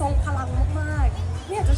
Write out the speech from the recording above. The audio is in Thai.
ทรงพลังมากๆเนี่ยจะ